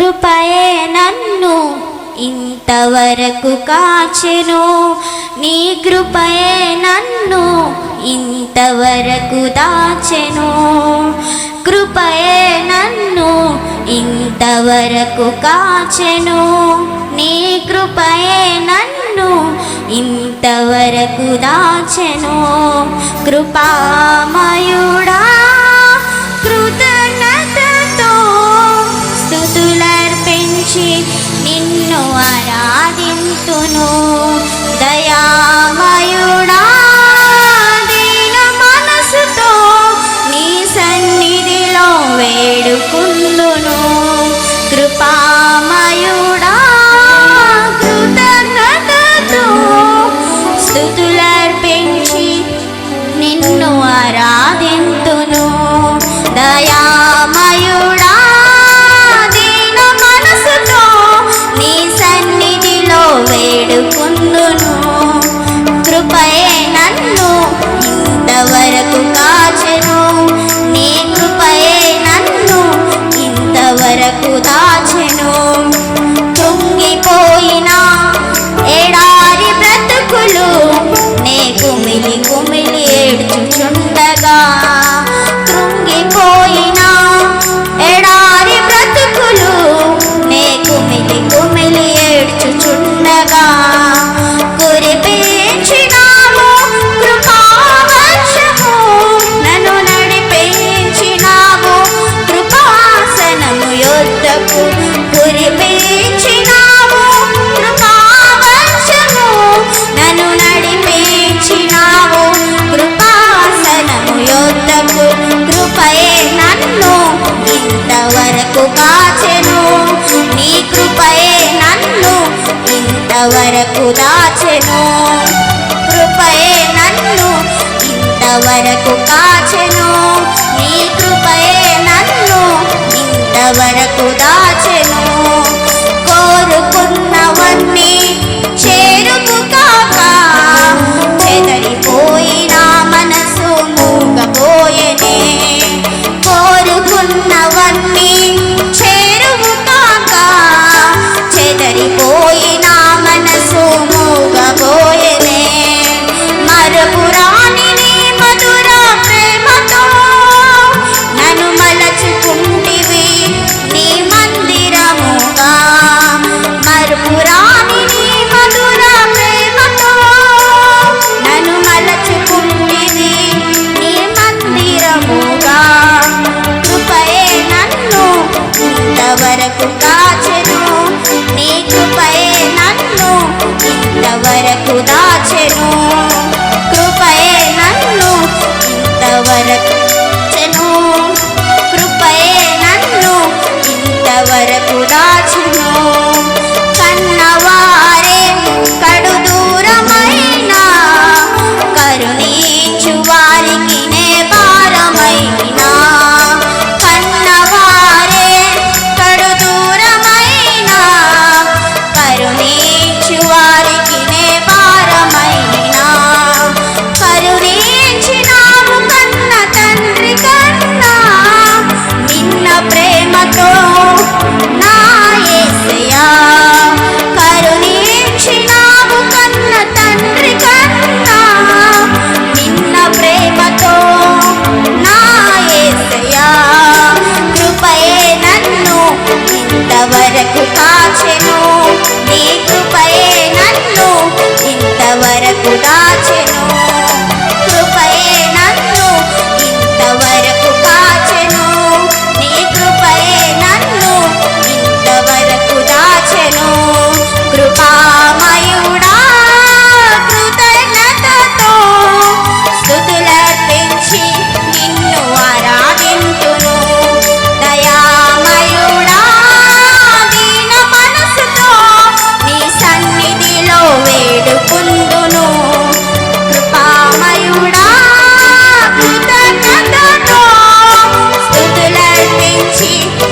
కృపయే నన్ను ఇంతవరకు కాచెను. నీ కృపయే నన్ను ఇంతవరకు దాచెను. కృపయే నన్ను ఇంతవరకు కాచెను. నీ కృపయే నన్ను ఇంతవరకు దాచెను. కృపామయుడా దయామయుడా దీన మనసుతో నీ సన్నిధిలో వేడుకుందును. కృపయే నన్ను ఇంతవరకు కాచెను. నీ కృపయే నన్ను ఇంతవరకు దాచెను. తుంగిపోయిన ఎడారి బ్రతుకులు నే కుమిలి కుమిలి ఏడ్చుచుండగా ఇంతవరకు కాచెను నీ కృపయే నన్ను ఇంతవరకు దాచెను. కృపయే నన్ను ఇంతవరకు కాచెను. నీ కృపయే నన్ను ఇంతవరకు దాచెను వరకు కాచెను. నీ కృపయే খোদা চেনো 心。